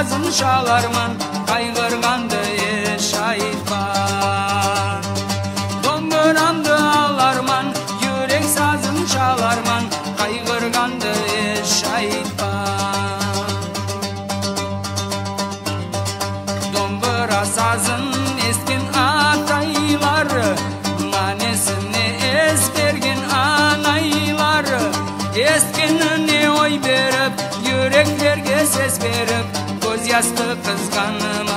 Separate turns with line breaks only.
сазын қайғырғанды еш айтпа домбырамды аларман жүрек сазын шаларман қайғырғанды еш айтпа домбыра сазын ескен атайлары манесіне ес берген анайлары ескеніне ой беріп жүректерге сес беріп yastık kızganım